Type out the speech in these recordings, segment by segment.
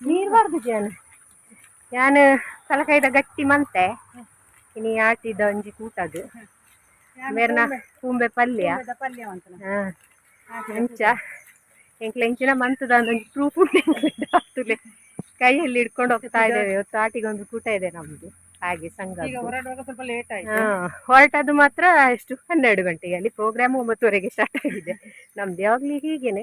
ನೀರ್ ಬರ್ದು ಜಾನ್ ಯಾನ್ ತಲಕೈದ ಗಟ್ಟಿ ಮಂತೆ. ಇನಿ ಆಟಿದ ಒಂಜಿ ಕೂಟದು ಮೇರ್ನ ಕೂಂಬೆ? ಪಲ್ಯ. ಅಂಚ ಎಂಕ್ಲ ಇಂಚಿನ ಮಂತದ ಒಂದೊಂದು ಪ್ರೂಫ್ ಉಂಟು ಕೈಯಲ್ಲಿ ಹಿಡ್ಕೊಂಡು ಹೋಗ್ತಾ ಇದ್ದೇವೆ. ಇವತ್ತು ಆಟಿಗೊಂದು ಕೂಟ ಇದೆ ನಮ್ದು. ಹಾಗೆ ಸಂಘ ಈಗ ಹೊರಡುವಾಗ ಸ್ವಲ್ಪ ಲೇಟ್ ಆಯ್ತು. ಹಾ. ಹೊರಟದ್ದು ಮಾತ್ರ ಎಷ್ಟು? ಹನ್ನೆರಡು ಗಂಟೆಗೆ. ಅಲ್ಲಿ ಪ್ರೋಗ್ರಾಮ್ ಒಂಬತ್ತುವರೆಗೆ ಸ್ಟಾರ್ಟ್ ಆಗಿದೆ. ನಮ್ದು ಯಾವಾಗ್ಲೂ ಹೀಗೇನೆ.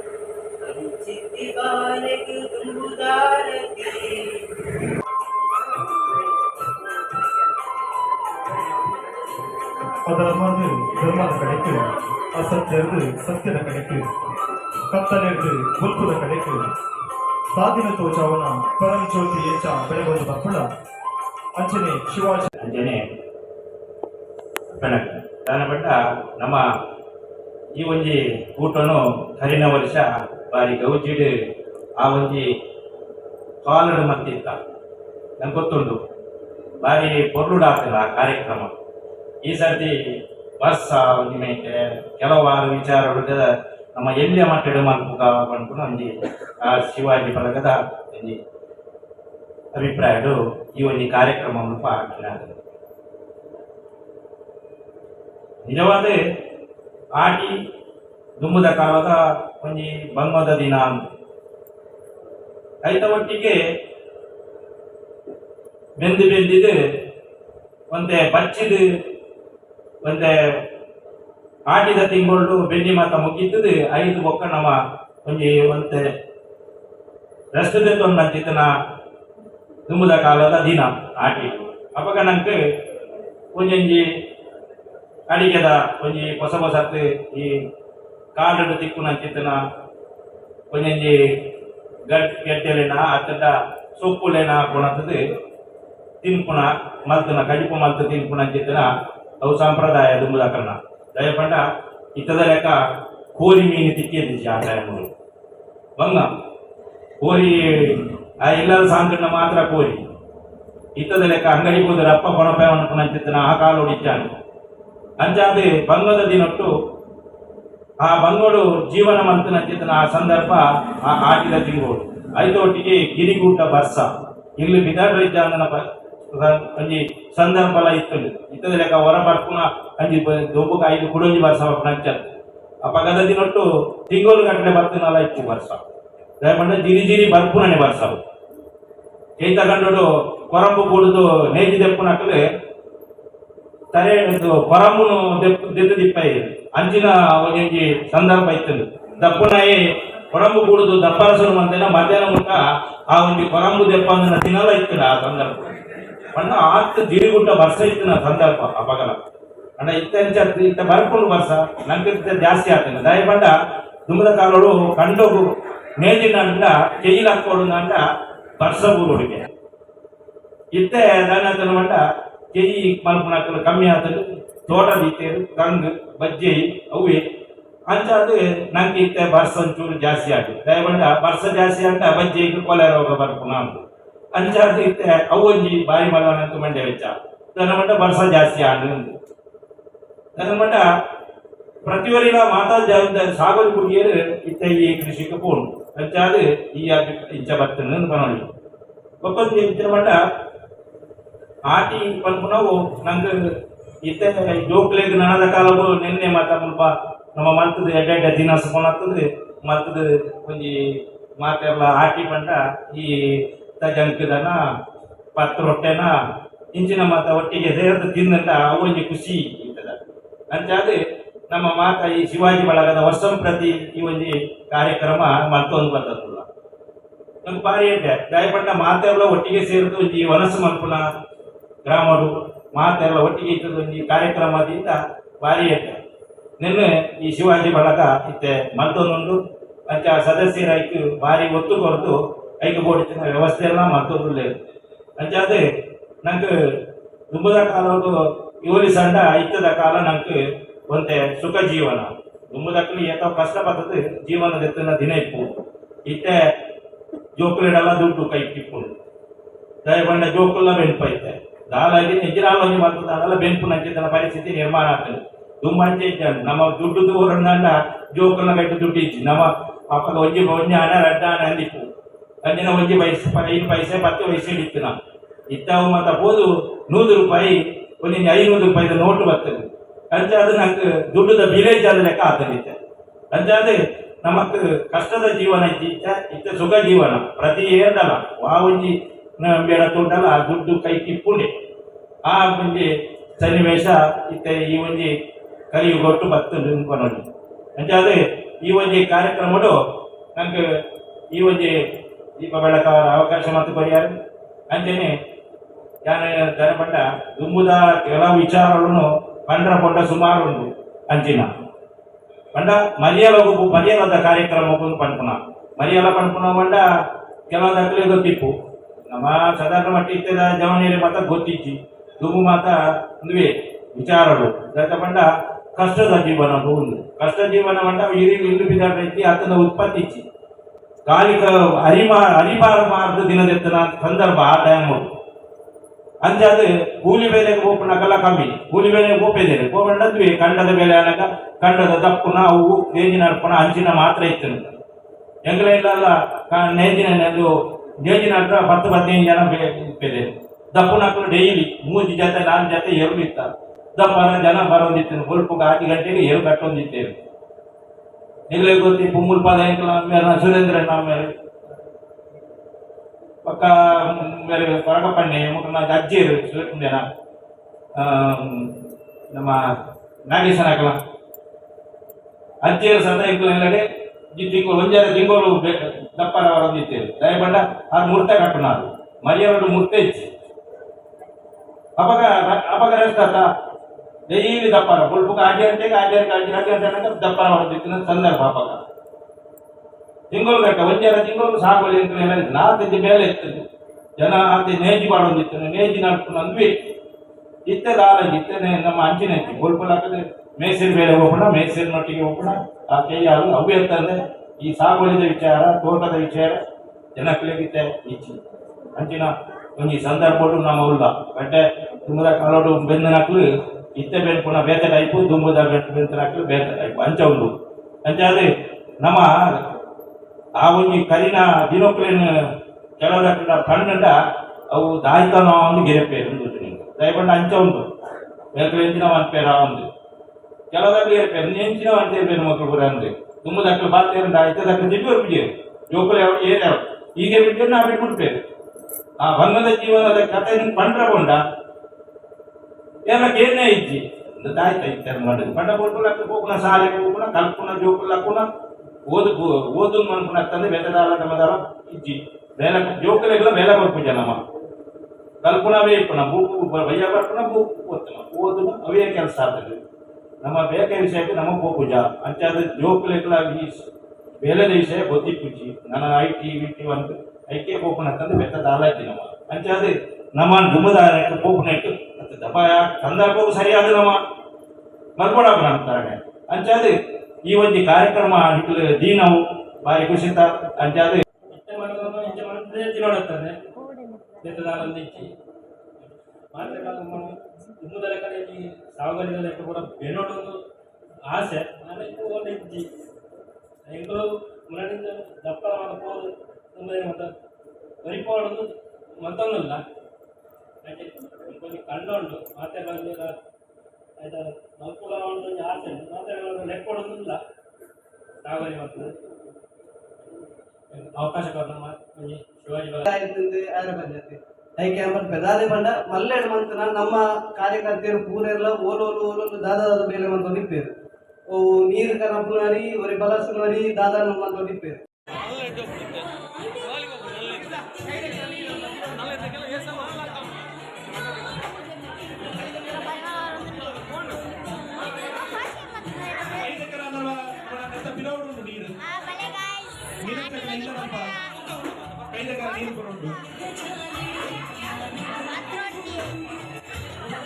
ಧರ್ಮವನ್ನು ಧರ್ಮದ ಕಡೆಗೆ, ಅಸತ್ಯದು ಸತ್ಯದ ಕಡೆಗೆ ಕತ್ತಲೆದು ಗುರುಪುದ ಕಡೆಗೆ. ಸಾಧಿನ ತೋಚವನ ಪರಮ ಜ್ಯೋತಿ ಹೆಚ್ಚ ಬೆಳಗೊಂದು ಪಪ್ಪಳ ಅಂಜನೆ ಶಿವಾಜಿ. ಅಂಜನೆ ಬೆಳಕ. ನಮ್ಮ ಈ ಒಂಜಿ ಊಟನು ಕರಿನ ವರ್ಷ ಬಾರಿ ಗೌಜಿಡು ಆ ಒಂಜಿ ಕಾಲಡು ಮತ್ತಿತ್ತ ನಂಗೆ ಗೊತ್ತುಂಡು ಬಾರಿ ಪೊರ್ಲುಡಾತಲ್ಲ ಆ ಕಾರ್ಯಕ್ರಮ. ಈ ಸರ್ತಿ ಬಸ್ ನಿಮಗೆ ಕೆಲವಾರು ವಿಚಾರಗಳು ನಮ್ಮ ಎಲ್ಲಿಯ ಮಟ್ಟಿಡು ಅನ್ಕೊಂಡು ಒಂಜಿ ಶಿವಾಜಿ ಬಳಗದ ಒಂಜಿ ಅಭಿಪ್ರಾಯಡು ಈ ಒಂದು ಕಾರ್ಯಕ್ರಮವನ್ನು ಹಾಕಿನಾರೆ ನಿಜವಾದ ಆಟಿ ದುಮ್ಮದ ಕಾಲದ ಒಂಜಿ ಬಂಗದ ದಿನ ಐತ ಒಟ್ಟಿಗೆ ಬೆಂದು ಬೆಂದಿದ್ದು ಒಂದೆ ಬಚ್ಚಿದು ಒಂದೆ ಆಟಿದ ತಿಂಗಳು ಬೆಂಡಿ ಮಾತ ಮುಗಿದ್ದದು ಐದು ಬೊಕ್ಕ ನಮ್ಮ ಒಂಜಿ ಒಂತೆ ರಸ್ತೆ ತೊಂದಂಚಿತನ ತುಂಬದ ಕಾಲದ ದಿನ ಆಟಿ. ಅಪಗ ನಂಗೆ ಒಂಜೊಂಜಿ ಅಡಿಗೆದ ಒಂಜಿ ಹೊಸ ಹೊಸತ್ ಈ ಕಾಡು ತಿಕ್ಕುನಂಚಿತ್ತನ ಒಂಜೊಂಜಿ ಗಟ್ ಗೆಡ್ಡೆಲೆನ ಅತ್ತದ ಸೊಪ್ಪುಲೆನ ಹಾಕೊಳತ್ತದು ತಿನ್ಪುಣ ಮಲ್ತನ ಕಡಿಪು ಮಲ್ತು ತಿನ್ಪುಣ ಅಂಚಿತ್ತನ ಅವು ಸಂಪ್ರದಾಯ ದುಂಬುದಕನ್ನ ದಯಪಂಡ ಇತ್ತದ ಲೆಕ್ಕ ಕೋರಿ ಮೀನು ತಿಕ್ಕಿ ಆ ಟೈಮಲ್ಲಿ ಬಂಗ ಕೋರಿ, ಆ ಸಾಂಕಣ್ಣ ಮಾತ್ರ ಕೋರಿ. ಇತ್ತದ ಲೆಕ್ಕ ಅಂಗಡಿ ಹೋದ ರಪ್ಪ ಕೊಣಪ ಅನ್ಕೊಂಡಂಚಿತ್ತನ ಆ ಕಾಲು ಹೊಡಿತಾನೆ ಅಂಚಾದೆ ಬಂಗದ ದಿನೊಟ್ಟು ಆ ಬಂಗೋಡು ಜೀವನ ಮಂತನ ಚಿತ್ತನ ಆ ಸಂದರ್ಭ ಆ ಆಟಿದ ತಿಂಗೋಡು. ಐದೊಟ್ಟಿಗೆ ಗಿರಿಗೂಟ ಬರ್ಸ. ಇಲ್ಲಿ ಬಿದಾಡ್ರಿದ್ದ ಸಂದರ್ಭಲ ಇತ್ತು ಇತ್ತದ ಲೆಕ್ಕ ಹೊರ ಬರ್ಪುನ ಅಂಜಿ ದೊಬ್ಬಕ ಐದು ಕುಡೊಂಜಿ ಬರ್ಸ ನಂಚತ್ ಆ ಪಗದ ದಿನೊಟ್ಟು ತಿಂಗೋಲು ಗಟ್ಟಲೆ ಬರ್ತನಲ್ಲ ಇತ್ತು ಬರ್ಸ ದಯಪಂಡ ಜಿರಿ ಜಿರಿ ಬರ್ಪುನನೆ ಬರ್ಸ ಕೈ ತಗೊಂಡು ಕೊರಂಬು ಕುಡಿದು ನೇಜಿ ದೆಪ್ಪುನಕ್ಕಲೆ ಇದು ಕೊರಂಬುನು ದೆಪ್ಪು ದಿಪ್ಪ ಅಂಚಿನ ಒಂಜಿ ಸಂದರ್ಭ ಇತ್ತು ದಪ್ಪುನಾಯಿ ಕೊರಂಬು ಕುಡಿದು ದಪ್ಪರಸನು ಮಂತೆನ ಮಧ್ಯಾಹ್ನ ಮುಟ್ಟ ಆ ಒಂಜಿ ಕೊರಂಬು ದೆಪ್ಪ ಅಂದನ ತಿನ್ನಲ ಇತ್ತು ಆ ಸಂದರ್ಭ. ಪಂಡ ಆತ್ ದಿರಿಗುಟ್ಟ ವರ್ಷ ಇತ್ತು ಸಂದರ್ಭ ಅಪಗಲ. ಅಣ್ಣ, ಇತ್ತ ಅಂಚ ಇತ್ತ ಬರ್ಕೊಂಡು ವರ್ಷ ನಂಗೆ ಜಾಸ್ತಿ ಆಗ್ತದೆ ದಯ ಪಂಡ ದುಮ್ಮದ ಕಾಲೋಡು ಕಂಡೋಗು ಮೇಜಿನ ಅಂಡ ಕೈಲಿ ಹಾಕೋಡು ಅಂಡ ವರ್ಷ ಊರುಡಿಗೆ ಇತ್ತೆ ದಾನ ಮಂಡ ಕೈ ಮಲ್ಪನ ಕಮ್ಮಿ ಆತಲು ತೋಟ ದೀತೇರು ಕಂಗ್ ಬಜ್ಜೆ, ಅವೇ. ಅಂಚ ಅದು ನಂಗೆ ಇತ್ತೆ ಬರ್ಸ ಒಂಚೂರು ಜಾಸ್ತಿ ಆಗಿ. ದಯಪಂಡ ಬರ್ಸ ಜಾಸ್ತಿ ಅಂತ ಬಜ್ಜೆ ಕೊಲೆ ರೋಗ ಬರ್ಪುನ ಅಂತ ಅಂಚ ಅದು ಇತ್ತೆ ಅವು ಒಂಜಿ ಬಾರಿ ಮಲ್ಲನಂತ ಮಂಡ್ಯ ವೆಚ್ಚ ದನ ಮಂಡ ಬರ್ಸ ಜಾಸ್ತಿ ಆಡು ದನ ಮಂಡ ಪ್ರತಿವರಿನ ಮಾತಾ ಜವಾಬ್ದಾರಿ ಸಾಗಲು ಇತ್ತ ಈ ಕೃಷಿಗೆ ಪೋಣು. ಅಂಚ ಅದು ಈ ಇಂಚ ಬರ್ತದೆ ಬನೋಳಿ ಒಪ್ಪಂದು ಆಟಿ ಪನ್ಪುನವು ಇತ್ತೆ ನನದ ಕಾಲವು ನಿನ್ನೆ ಮಾತ ಮುಲ್ಪ ನಮ್ಮ ಮಲ್ತದ ಎಡ್ಡೆಡ್ಡೆ ದಿನ ಸುಕೊಂಡಾಗ್ತದೆ ಮತ್ತದ ಒಂಜಿ ಮಾತೆಲ್ಲ ಆಟಿ ಪಂಡ ಈ ತಜಂಕದನ ಪತ್ತು ರೊಟ್ಟೆನ ಇಂಚಿನ ಮಾತ ಒಟ್ಟಿಗೆ ಸೇರಿದ ತಿನ್ನಂತ ಅವನಿಗೆ ಖುಷಿ ಇರ್ತದ. ಅಂಚಾದ ನಮ್ಮ ಮಾತ ಈ ಶಿವಾಜಿ ಬಳಗದ ವರ್ಷಂ ಪ್ರತಿ ಈ ಒಂದು ಕಾರ್ಯಕ್ರಮ ಮತ್ತೊಂದು ಬಂದದ್ದು ನಮ್ಗೆ ಭಾರಿ ಇದೆ ದಯಪಟ್ಟ ಮಾತೆಲ್ಲ ಒಟ್ಟಿಗೆ ಸೇರಿದು ಒಂಜಿ ವನಸ್ಸು ಮಲ್ಪುನ ಗ್ರಾಮರು, ಮಾತೆಲ್ಲ ಒಟ್ಟಿಗೆ ಇದ್ದದ್ದು ಒಂಜಿ ಕಾರ್ಯಕ್ರಮದಿಂದ ಭಾರಿ ಇದೆ ನಿನ್ನೆ ಈ ಶಿವಾಜಿ ಬಳಗ ಇತ್ತೆ ಮತ್ತೊಂದೊಂದು, ಅಂಚ ಸದಸ್ಯರ ಐಕ್ ಭಾರಿ ಒತ್ತು ಕೊರತು ಐಕ್ ಬೋಡಿನ ವ್ಯವಸ್ಥೆ ಎಲ್ಲ ಮಲ್ತೊಂದು ಅಂಚಾದೆ ನಂಗೆ ದುಂಬದ ಕಾಲ ಇವರಿ ಸಂಡ ಐತದ ಕಾಲ ನಂಗೆ ಒಂತೆ ಸುಖ ಜೀವನ. ದುಂಬದಕ್ಕಲಿ ಏತೋ ಕಷ್ಟ ಬರ್ತದೆ ಜೀವನದ ಎತ್ತಿನ ದಿನ ಇಪ್ಪು. ಇತ್ತೆ ಜೋಕುಲಿಡಲ್ಲ ದುಡ್ಡು ಕೈ ಕಿಪ್ಪುಡು ದಯಬಂಡ ಜೋಕುಲ್ಲ ಬೆನ್ಪು ಐತೆ. ದಾಲಾಗಿ ನಿಜರಾಲ ಒಂಜಿ ಮಾಡ್ತದೆ ಅದೆಲ್ಲ ಬೆನ್ಪು ನಂಚಿನ ಪರಿಸ್ಥಿತಿ ನಿರ್ಮಾಣ ಆಗ್ತದೆ. ಇದ್ದಾನೆ ನಮ್ಮ ದುಡ್ಡು ದೂರ ಜೋಕುಲ್ಲ ಕಟ್ಟು ದುಡ್ಡು ಇಚ್ಚಿ ನಮ್ಮ ಪಾಪದ ಒಂಜಿ ಒಂಜಿ ಹಣ ರಡ್ಡ ಹಣ ಅಂದಿಪ್ಪು. ಅಂಜಿನ ಒಂಜಿ ಪೈಸೆ ಐದು ಪೈಸೆ ಪತ್ತು ಪೈಸೆ ಇತ್ತು ನಾವು ಇತ್ತವು ಮತ್ತ ಹೋದು ನೂರು ರೂಪಾಯಿ ಒಂದು ಐನೂರು ರೂಪಾಯಿದ ನೋಟು ಬರ್ತದೆ. ಅಂಚೆ ಅದು ನಂಗೆ ದುಡ್ಡುದ ವಿಲೇಜ್ ಆದ ಲೆಕ್ಕ ಇತ್ತೆ. ಅಂಚೆ ಅದು ನಮಕ್ ಕಷ್ಟದ ಜೀವನ ಇತ್ತ. ಇತ್ತ ಸುಖ ಜೀವನ. ಪ್ರತಿ ಏರ್ಡಲ್ಲ ಆ ಒಂಜಿ ಬೇಡ ತುಂಡಲ್ಲ ಆ ದುಡ್ಡು ಕೈ ಕಿಪ್ಪುಂಡೆ ಆ ಒಂಜಿ ಸನ್ನಿವೇಶ ಇತ್ತ, ಈ ಒಂಜಿ ಕಲಿಯುಗೊಟ್ಟು ಬರ್ತದೆ ನಿಂತ್ಕೊಂಡು ಅಂಚೆ ಅದು ಈ ಒಂಜಿ ಕಾರ್ಯಕ್ರಮಡು ನಂಗೆ ಈ ಒಂಜಿ ದೀಪ ಬೆಳಕವರ ಅವಕಾಶ ಮತ್ತು ಪರಿಹಾರ. ಅಂತೇನೆ ಜನಪಂಡ ದುಂಬುದ ಕೆಲವು ವಿಚಾರಗಳನ್ನು ಪಂಡ್ರ ಪೊಂಡ ಸುಮಾರು ಉಂಟು. ಅಂಚಿನ ಪಂಡ ಮರಿಯಲಗು ಮರಿಯಲದ ಕಾರ್ಯಕ್ರಮ ಪಂಪುನ ಮರಿಯಲ ಪಂಪುನ ಪಂಡ ಕೆಲವು ದಾಖಲೆ ಗೊತ್ತಿಪ್ಪು ನಮ್ಮ ಸಾಧಾರಣ ಮಟ್ಟ ಇತ್ತದ ಜವನಿಯಲ್ಲಿ ಮಾತ್ರ ಗೊತ್ತಿಚ್ಚಿ ದುಂಬು ಮಾತ ಒಂದುವೆ ವಿಚಾರಗಳು. ದತ್ತ ಪಂಡ, ಕಷ್ಟದ ಜೀವನ ಒಂದು ಕಷ್ಟ ಜೀವನ ಇರಿ ಇಲ್ಲು ಬಿದ್ದ ರೀತಿ ಆತನ ಉತ್ಪತ್ತಿ ಕಾಲಿಕ ಅರಿಮಾ ಅರಿಬಾರಬಾರದು ದಿನದೆತ್ತನ ಸಂದರ್ಭ ಆ ಟೈಮ್ ಅದು ಕೂಲಿ ಬೇಲೆಗೆ ಹೋಗ್ಕೊಂಡಾಗಲ್ಲ ಕಮ್ಮಿ. ಕೂಲಿ ಬೇಲೆಗೆ ಹೋಗ್ತಿದ್ದೇನೆ ಹೋಗ್ಕೊಂಡದ್ವಿ ಕಂಡದ ಬೇಲೆ ಅನ್ನಕ ಕಂಡದ ದಪ್ಪುನ, ಅವು ನೇಜಿನ ಅರ್ಪಣ ಅಂಚಿನ ಮಾತ್ರ ಇತ್ತು. ಎಂಗ್ಲ ಇಲ್ಲ ನೇಜಿನ ನೇಜಿನ ಹತ್ರ ಹತ್ತು, ಹದಿನೈದು ಜನ ಬೆಲೆ ದಪ್ಪುನ ಹಾಕೊಂಡು ಡೈಲಿ ಮೂಜಿ ಜೊತೆ ನಾಲ್ಕು ಜೊತೆ ಎರಡು ಇತ್ತ ದಪ್ಪನ ಜನ ಬರೋದಿತ್ತು. ಹೊಲ್ಪು ಆರು ಗಂಟೆಗೆ ಎರಡು ಕಟ್ಟೊಂದಿತ್ತೇವೆ. ನಿಗಲೇ ಗೊತ್ತಿ ಪುಮ್ಮುಲ್ ಪಾದ ಎಂಕಲ ಮೇಲೆ ಸುರೇಂದ್ರ ಮೇಲೆ. ಪಕ್ಕ ಬೇರೆ ಕೊರಗಪಣ್ಣೆ ಮುಖನ ಅಜ್ಜಿ ಸುರೇಂದ್ರನ ನಮ್ಮ ನಾಗೇಶನ ಹಾಕಲ ಅಜ್ಜಿಯರು ಸದ ಎಲ್ಲಡೆ ತಿಂಗಳು ಒಂಜಾರ ತಿಂಗಳು ದಪ್ಪರವರ ಹೊರದಿತ್ತೇವೆ ದಯಬಂಡ ಅದು ಮುರ್ತೆ ಕಟ್ಟಣ ಅದು ಮರಿಯವರು ಮುರ್ತೆ ಇಚ್ಚಿ ಅಪಗ ರಸ್ತ ಡೈಲಿ ದಪ್ಪರ ಬುಲ್ಪುಗ ಆಜಿ ಗಂಟೆಗೆ ಆಜಿ ಗಂಟೆ ಅನ್ನಕ ದಪ್ಪರ ಹೊರದಿತ್ತಿನ ಸಂದರ್ಭ ಅಪಗ ತಿಂಗಳು ಬೇಕ ಒಂಜಾರ ತಿಂಗಳು ಸಾಗುವಳಿ ಅಂತ ನಾಲ್ಕು ಮೇಲೆ ಇರ್ತದೆ ಜನ ಅಂತ ನೇಜಿ ಮಾಡೋದಿತ್ತು ನೇಜಿ ನಡ್ಕೊಂಡು ಅಂದ್ವಿ. ಇತ್ತೆ ದಾರಾಗಿ ಇತ್ತೆ ನಮ್ಮ ಅಂಚಿನ ಇತ್ತು. ಗೋಲ್ಪುಲ್ ಹಾಕಿದ್ರೆ ಮೇಸಿನ ಬೇರೆ ಹೋಗೋಣ ಮೇಸಿನೊಟ್ಟಿಗೆ ಹೋಗೋಣ ಆ ಕೈಯಾರು ಅವು ಇರ್ತದೆ ಈ ಸಾಗುವಳಿದ ವಿಚಾರ, ತೋಟದ ವಿಚಾರ ಜನಕ್ಲಿಗಿತ್ತೆ ಈಚೆ. ಅಂಚಿನ ಒಂಜಿ ಸಂದರ್ಭ ನಮ್ಮ ಉಲ್ಲ ಬಟ್ಟೆ ತುಂಬ ಕಾಲೋಡು ಬೆಂದ ಇತ್ತೆ ಪುನಃ ಬೇತೆ ಟೈಪು ದುಂಬದ ಬೆಂತ ನಕ್ಲು ಬೇತೆ ಟೈಪ್ ಅಂಚ ಉಂಡು ಅಂಚಾದ್ರೆ ನಮ್ಮ ಆ ಒಂಜಿ ಕರಿನ ದಿನೊಕ್ಲೇನು ಕೆಳದ ಕಣ್ಣಂಡ ಅವು ದಾಯಿತನ ಒಂದು ಗೆರೆಪೇರು ಉಂಡು ದಯಪಂಡ ಅಂಚ ಉಂಡು ಬೇಕಲೆಂಚಿನ ಅನ್ಪೇರ ಒಂದು. ಕೆಲವರಲ್ಲಿ ಗೆರೆಪೇರು ನೆಂಚಿನ ಅಂತೇರ್ಪೇರು ಮಕ್ಕಳು ಕೂಡ ಅಂದ್ರೆ. ತುಂಬ ದಕ್ಕಲು ಬಾತ್ತೇರು ದಾಯಿತ ದಕ್ಕಲು ದಿವ್ಯ ಬಿಡಿಯರು ಜೋಕುಲು ಯಾವ ಏರ್ಯಾವ ಹೀಗೆ ಬಿಟ್ಟು ನಾ ಬಿಟ್ಬಿಡ್ತೇವೆ ಆ ಭಂಗದ ಜೀವನದ ಕಥೆ ಪಂಡ್ರಗೊಂಡ ಎಲ್ಲ ಏನೇ ಇಜ್ಜಿ ದಾಯ್ತ ಇತ್ತರ ಮಾಡಿದ್ರು? ಪಂಡ ಕೊಟ್ಟು ಹೋಗುಣ ಶಾಲೆಗೆ ಹೋಗುಣ ಕಲ್ಪುಣ ಓದು ಓದು ಮನ್ಪುಣ ತಂದೆ ಬೆತ್ತದಾಲ ನಮ್ಮದಾಲ ಇಜ್ಜಿ ಬೇಲ ಜೋಕುಲೆಲ್ಲ ಬೇಲ ಬರ್ಪು ಜನಮ ಕಲ್ಪುಣವೇ ಇಪ್ಪುಣ ಬೂಕು ಭಯ ಬರ್ಪುಣ ಬೂಕು ಓದ್ತನ ಓದು ಅವೇ ಕೆಲಸ ಆಗ್ತದೆ ನಮ್ಮ ಬೇಕ ವಿಷಯಕ್ಕೆ ನಮ್ಮ ಪೋಪುಜ ಅಂಚಾದ ಜೋಕುಲೆಲ್ಲ ಈ ಬೇಲದ ವಿಷಯ ಗೊತ್ತಿಪ್ಪುಜಿ ನನ್ನ ಐ ಟಿ, ವಿ ಟಿ ಒಂದು ಐಕೆ ಪೋಪುಣ ತಂದೆ ಬೆತ್ತದಾಲ ಇಜ್ಜಿ ನಮ್ಮ ಅಂಚಾದ ನಮ್ಮ ದುಮ್ಮದ ಪೋಪುನೆಟ್ಟು ಮತ್ತೆ ದಪ ಸಂದರ್ಭವು ಸರಿಯಾದ ನಮ್ಮ ಮಲ್ಕೊಡಕ ಅಂತಾರೆ ಅಂಚಾದ ಈ ಒಂದು ಕಾರ್ಯಕ್ರಮ ಇಟ್ಲು ದೀನವು, ಬಾರಿ ಖುಷಿತ, ಅಂಚಾದ. ಇತ್ತೆ ಮಾಡೋದನ್ನು ಇಂಚೆ ಮಾಡಿದ್ರೆ ತಿನ್ನೋಡುತ್ತದೆ ಬೆತ್ತದಾನಂದ ಇಚ್ಚಿ. ತುಂಬುದರ ಕಡೆ ಈ ಲೆಕ್ಕ ಕೂಡ ಬೆನ್ನೋಡೊಂದು ಆಸೆ. ನಾನು ಇದು ಒಂದು ಇಜ್ಜಿ ಮಾಡ್ಬೋದು ತುಂಬ ಮತ್ತು ಮತ್ತೊಂದಲ್ಲ. ಹಾಗೆ ಕೊಂಚ ಕಂಡುಂಡು ಮಾತೆಲ್ಲ ಆಯ್ತಾ ಮಲ್ಪುಲ ಒಂದು ಆಸೆ ಮಾತೆಲ್ಲ ಲೆಕ್ಕೊಡೋದಿಲ್ಲ ಸಾಗುವಳಿ ಮಾಡ್ತದೆ ಅವಕಾಶ ಅಂಬರ್ ಬೆದಾಲೆ ಬಂಡ ಮಲ್ಲೆಡ್ ಮಂತನ, ನಮ್ಮ ಕಾರ್ಯಕರ್ತರು ಪೂರೆಲ್ಲ ಓಲೋಲು ಓಲೋಲು ದಾದಾದ ಬೇಲೆ ಮಂತ ನಿಪ್ಪೇರು ನೀರು ಕನಪುನಾರಿ ಒರಿ ಬಲಸುನಾರಿ ದಾದಾ ಮಂತ ನಿಪ್ಪೇರು ನೀರು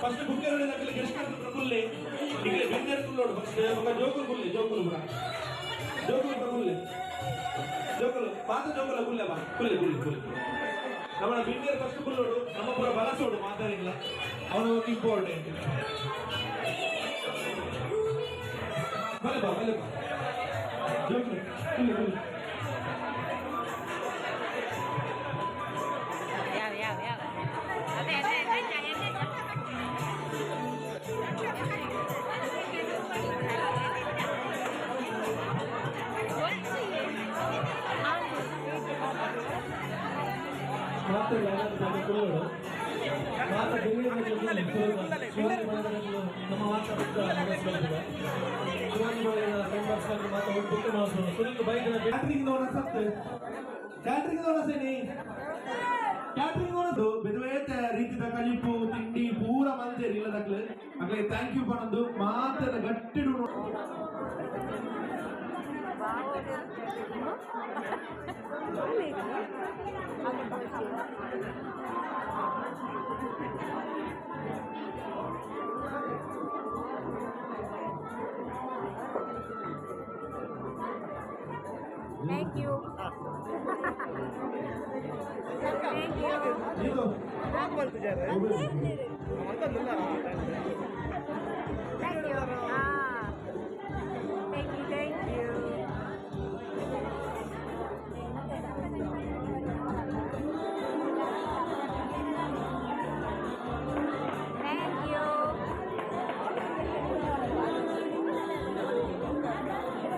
ఫస్ట్ బుక్కెరడు దగ్గర గెస్ట్ కుల్లి ఇక్కడ బిన్నెర్ కుల్లోడు ఫస్ట్ ఒక జోకులు కుల్లి జోకులు కూడా జోకులు కుల్లి ಜೋಕಲು ಪಾತ ಜೋಕಲ ಕುಲ್ಲೆ ಬಾ ಕುಲ್ಲೆ ಕುಲ್ಲೆ ಕುಲ್ಲೆ ನಮ್ಮ ಬಿಂದಿಯರ್ ಫಸ್ಟ್ ಕುಲ್ಲೋಡು ನಮ್ಮ ಪುರ ಬಲಸೋಡು ಮಾತಾಡಿಲ್ಲ ಅವನು ಒಂದು ಇಂಪಾರ್ಟೆಂಟ್ ಬಲೆ ಬಾ ಬಲೆ ಬಾ ಜೋಕಲು ಕುಲ್ಲೆ ಕುಲ್ಲೆ ಸತ್ತು ಕ್ಯಾಟ್ರಿಂಗ್ ನೋಡ ಸೇನಿ ಕ್ಯಾಟ್ರಿಂಗ್ ನೋಡೋದು ಬೆದುವೇತ ರೀತಿದ ಕಲಿಪು ತಿಂಡಿ ಪೂರ ಮಂಜರಿ ಇಲ್ಲದಕ್ಲೆ ಅಗ್ಲೆ thank you ಪಣದು ಮಾತದ ಗಟ್ಟಿಡು thank Thank you. Ah. Thank you, thank you. Thank you.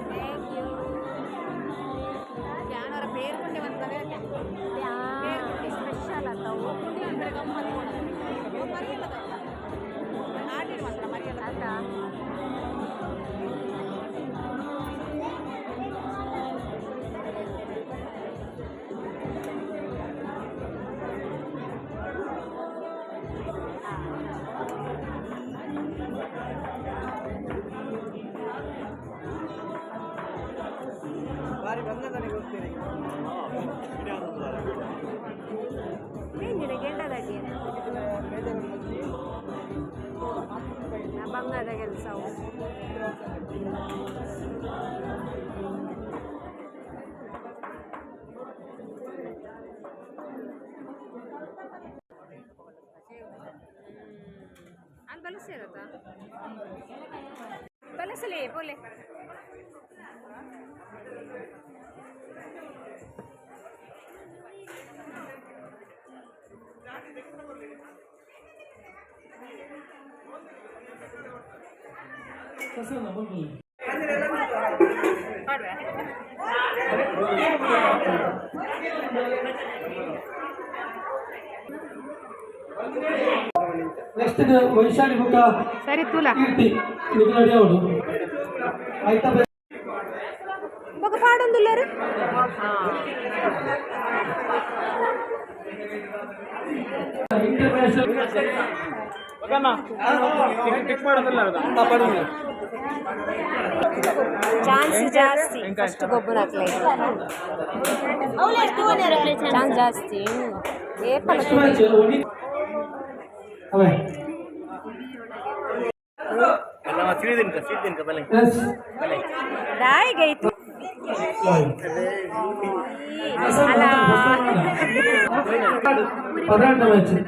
Thank you. ഞാനൊരു പേര് കൊണ്ട് വന്നത് ಬಾರಿ ಬಂದದನಿಗೆ ಹೋಗ್ತೀರಿ ಏನಿದೆ ಗೆಂಡದಾಗಿ ಬಂಗಾದ ಕೆಲಸವು. ಅಲ್ಲಿ ಬಲಸಿರತ್ತಾ ಬಲಸಲೇ ಬೋಲೆ ನೆಕ್ಸ್ಟ್ ವೈಶಾಲಿ ಬುಕ್ಕ ಸರಿ ತುಲ ಕೀರ್ತಿ ಇದು ರೆಡಿ ಅವಳು ಆಯ್ತಾ ಬೊಕ ಪಾಡೊಂದುಲ್ಲಾರು ಇಂಟರ್ನ್ಯಾಷನಲ್ ಚಾನ್ಸ್ ಜಾಸ್ತಿ. ಫಸ್ಟ್ ಗೊಬ್ಬರ ಹಾಕ್ಲಿಕ್ಕೆ ಚಾನ್ಸ್ ಜಾಸ್ತಿ. ಏ ಫಲ పదార్థం వచ్చింది